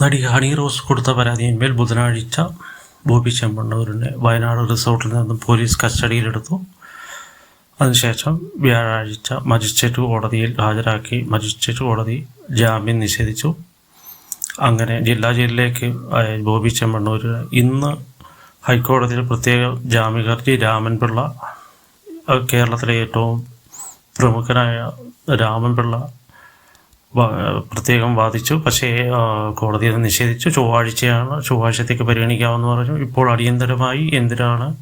നടി ഹണി റോസ് കൊടുത്ത പരാതിയിന്മേൽ ബുധനാഴ്ച ബോബി ചെമ്പണ്ണൂരിനെ വയനാട് റിസോർട്ടിൽ നിന്നും പോലീസ് കസ്റ്റഡിയിലെടുത്തു. അതിനുശേഷം വ്യാഴാഴ്ച മജിസ്ട്രേറ്റ് കോടതിയിൽ ഹാജരാക്കി മജിസ്ട്രേറ്റ് കോടതി ജാമ്യം നിഷേധിച്ചു. അങ്ങനെ ജില്ലാ ജയിലിലേക്ക് ബോബി ചെമ്മണ്ണൂർ ഇന്ന് ഹൈക്കോടതിയിൽ പ്രത്യേക ജാമ്യഹർജി രാമൻപിള്ള കേരളത്തിലെ ഏറ്റവും പ്രമുഖനായ രാമൻപിള്ള പ്രത്യേകം വാദിച്ചു. പക്ഷേ കോടതി അത് നിഷേധിച്ചു. ചൊവ്വാഴ്ചയാണ് ചൊവ്വാഴ്ചത്തേക്ക് പരിഗണിക്കാമെന്ന് പറഞ്ഞു. ഇപ്പോൾ അടിയന്തരമായി എന്തിനാണ്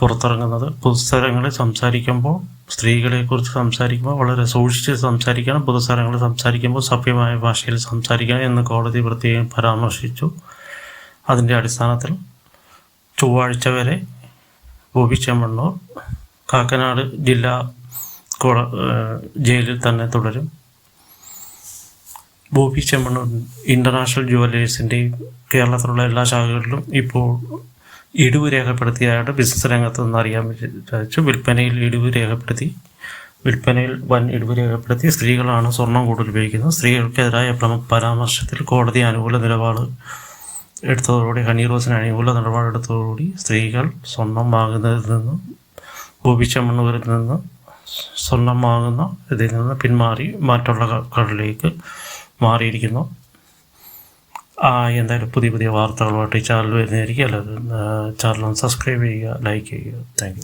പുറത്തിറങ്ങുന്നത്? പൊതുസ്ഥലങ്ങളിൽ സംസാരിക്കുമ്പോൾ സ്ത്രീകളെക്കുറിച്ച് സംസാരിക്കുമ്പോൾ വളരെ സൂക്ഷിച്ച് സംസാരിക്കണം. പൊതുസ്ഥലങ്ങളിൽ സംസാരിക്കുമ്പോൾ സഭ്യമായ ഭാഷയിൽ സംസാരിക്കണം എന്ന് കോടതി പ്രത്യേകം പരാമർശിച്ചു. അതിന്റെ അടിസ്ഥാനത്തിൽ ചൊവ്വാഴ്ച വരെ ബോബി കാക്കനാട് ജില്ലാ ജയിലിൽ തന്നെ തുടരും. ബോബി ചെമ്മണ്ണൂർ ഇന്റർനാഷണൽ ജുവലേഴ്സിന്റെയും കേരളത്തിലുള്ള എല്ലാ ശാഖകളിലും ഇപ്പോൾ ഇടിവ് രേഖപ്പെടുത്തിയതായിട്ട് ബിസിനസ് രംഗത്ത് നിന്ന് അറിയാൻ സാധിച്ചു വിൽപ്പനയിൽ ഇടിവ് രേഖപ്പെടുത്തി. വിൽപ്പനയിൽ വൻ ഇടിവ് രേഖപ്പെടുത്തി. സ്ത്രീകളാണ് സ്വർണം കൂടുതൽ ഉപയോഗിക്കുന്നത്. സ്ത്രീകൾക്കെതിരായ പ്രമ- പരാമർശത്തിൽ കോടതി അനുകൂല നിലപാട് എടുത്തതോടുകൂടി ഹണി റോസിന് അനുകൂല നിലപാടെടുത്തതോടുകൂടി സ്ത്രീകൾ സ്വർണം വാങ്ങുന്നതിൽ നിന്നും ബോബി ചെമ്മണ്ണൂരിൽ നിന്ന് സ്വർണം വാങ്ങുന്ന ഇതിൽ നിന്ന് പിന്മാറി മറ്റുള്ള കടലിലേക്ക് മാറിയിരിക്കുന്നു. എന്തായാലും പുതിയ പുതിയ വാർത്തകളുമായിട്ട് ഈ ചാനൽ വരുന്നതായിരിക്കും. അല്ലാതെ ചാനൽ സബ്സ്ക്രൈബ് ചെയ്യുക ലൈക്ക് ചെയ്യുക. താങ്ക്